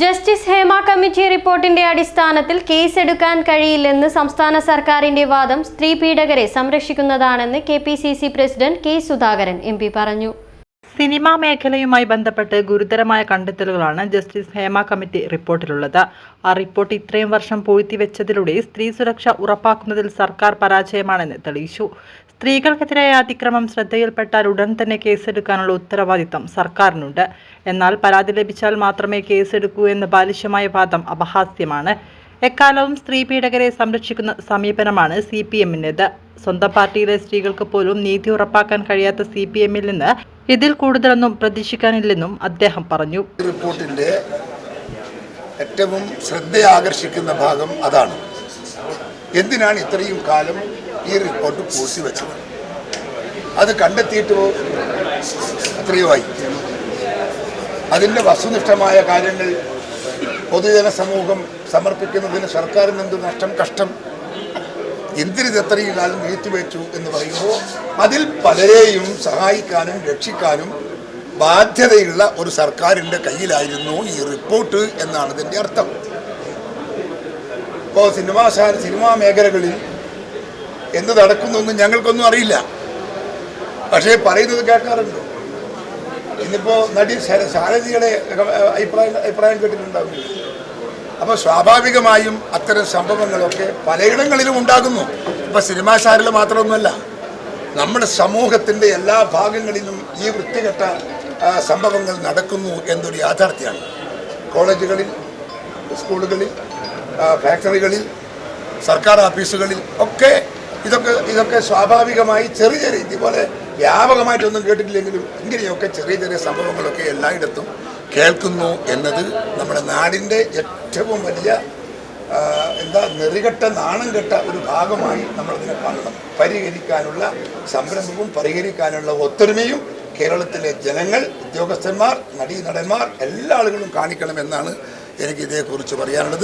Justice Hema committee റിപ്പോർട്ടിന്റെ അടിസ്ഥാനത്തിൽ കേസെടുക്കാൻ കഴിയില്ലെന്ന് സംസ്ഥാന സർക്കാരിന്റെ വാദം സ്ത്രീ പീഡകരെ സംരക്ഷിക്കുന്നതാണെന്ന് K P C C president K Sudhakaran M P പറഞ്ഞു. സിനിമാ മേഖലയുമായി ബന്ധപ്പെട്ട് ഗുരുതരമായ കണ്ടെത്തലുകളാണ് ജസ്റ്റിസ് ഹേമ കമ്മിറ്റി റിപ്പോർട്ടിലുള്ളത്. ആ റിപ്പോർട്ട് ഇത്രയും വർഷം പൂഴ്ത്തിവെച്ചതിലൂടെ സ്ത്രീ സുരക്ഷ ഉറപ്പാക്കുന്നതിൽ സർക്കാർ പരാജയമാണെന്ന് തെളിയിച്ചു. സ്ത്രീകൾക്കെതിരായ അതിക്രമം ശ്രദ്ധയിൽപ്പെട്ടാൽ ഉടൻ തന്നെ കേസെടുക്കാനുള്ള ഉത്തരവാദിത്തം സർക്കാരിനുണ്ട്. എന്നാൽ പരാതി ലഭിച്ചാൽ മാത്രമേ കേസെടുക്കൂ എന്ന ബാലിശമായ വാദം അപഹാസ്യമാണ്. എക്കാലവും സ്ത്രീ പീഡകരെ സംരക്ഷിക്കുന്ന സമീപനമാണ് സി പി എമ്മിന്റെത്. സ്വന്തം പാർട്ടിയിലെ സ്ത്രീകൾക്ക് പോലും നീതി ഉറപ്പാക്കാൻ കഴിയാത്ത സി പി എമ്മിൽ നിന്ന് ഇതിൽ കൂടുതലൊന്നും പ്രതീക്ഷിക്കാനില്ലെന്നും അദ്ദേഹം പറഞ്ഞു. റിപ്പോർട്ടിന്റെ ഏറ്റവും ശ്രദ്ധയാകർഷിക്കുന്ന ഭാഗം അതാണ്. എന്തിനാണ് ഇത്രയും കാലം ഈ റിപ്പോർട്ട് പൂഴ്ത്തിവെച്ചത് അത് കണ്ടെത്തിയിട്ട് എത്രയോ ആയി അതിന്റെ വസ്തുനിഷ്ഠമായ കാര്യങ്ങൾ പൊതുജന സമൂഹം സമർപ്പിക്കുന്നതിന് സർക്കാരിന് എന്ത് നഷ്ടം കഷ്ടം? എന്തിനിത് എത്രയും കാലം നീട്ടിവെച്ചു എന്ന് പറയുമ്പോൾ അതിൽ പലരെയും സഹായിക്കാനും രക്ഷിക്കാനും ബാധ്യതയുള്ള ഒരു സർക്കാരിന്റെ കയ്യിലായിരുന്നു ഈ റിപ്പോർട്ട് എന്നാണ് ഇതിന്റെ അർത്ഥം. ഇപ്പോൾ സിനിമാ സിനിമാ മേഖലകളിൽ എന്ത് നടക്കുന്നൊന്നും ഞങ്ങൾക്കൊന്നും അറിയില്ല. പക്ഷേ പറയുന്നത് കേൾക്കാറുണ്ട്. ഇന്നിപ്പോ നടി സാരഥികളെ അഭിപ്രായം അഭിപ്രായം കേട്ടിട്ടുണ്ടാവില്ല അപ്പോൾ സ്വാഭാവികമായും അത്തരം സംഭവങ്ങളൊക്കെ പലയിടങ്ങളിലും ഉണ്ടാകുന്നു. ഇപ്പോൾ സിനിമാശാലയിൽ മാത്രമൊന്നുമല്ല നമ്മുടെ സമൂഹത്തിന്റെ എല്ലാ ഭാഗങ്ങളിലും ഈ വൃത്തികെട്ട സംഭവങ്ങൾ നടക്കുന്നു എന്നൊരു യാഥാർത്ഥ്യമാണ്. കോളേജുകളിൽ സ്കൂളുകളിൽ ഫാക്ടറികളിൽ സർക്കാർ ഓഫീസുകളിൽ ഒക്കെ ഇതൊക്കെ ഇതൊക്കെ സ്വാഭാവികമായി ചെറിയ ചെറിയ ഇതുപോലെ വ്യാപകമായിട്ടൊന്നും കേട്ടിട്ടില്ലെങ്കിലും ഇങ്ങനെയൊക്കെ ചെറിയ ചെറിയ സംഭവങ്ങളൊക്കെ എല്ലായിടത്തും കേൾക്കുന്നു എന്നത് നമ്മുടെ നാടിന്റെ ഏറ്റവും വലിയ എന്താ നെറികെട്ട നാണം കെട്ട ഒരു ഭാഗമായി നമ്മളതിനെ കാണണം. പരിഹരിക്കാനുള്ള സംരംഭവും പരിഹരിക്കാനുള്ള ഒത്തൊരുമയും കേരളത്തിലെ ജനങ്ങൾ ഉദ്യോഗസ്ഥന്മാർ നടീനടന്മാർ എല്ലാ ആളുകളും കാണിക്കണമെന്നാണ് എനിക്ക് ഇതേക്കുറിച്ച് പറയാനുള്ളത്.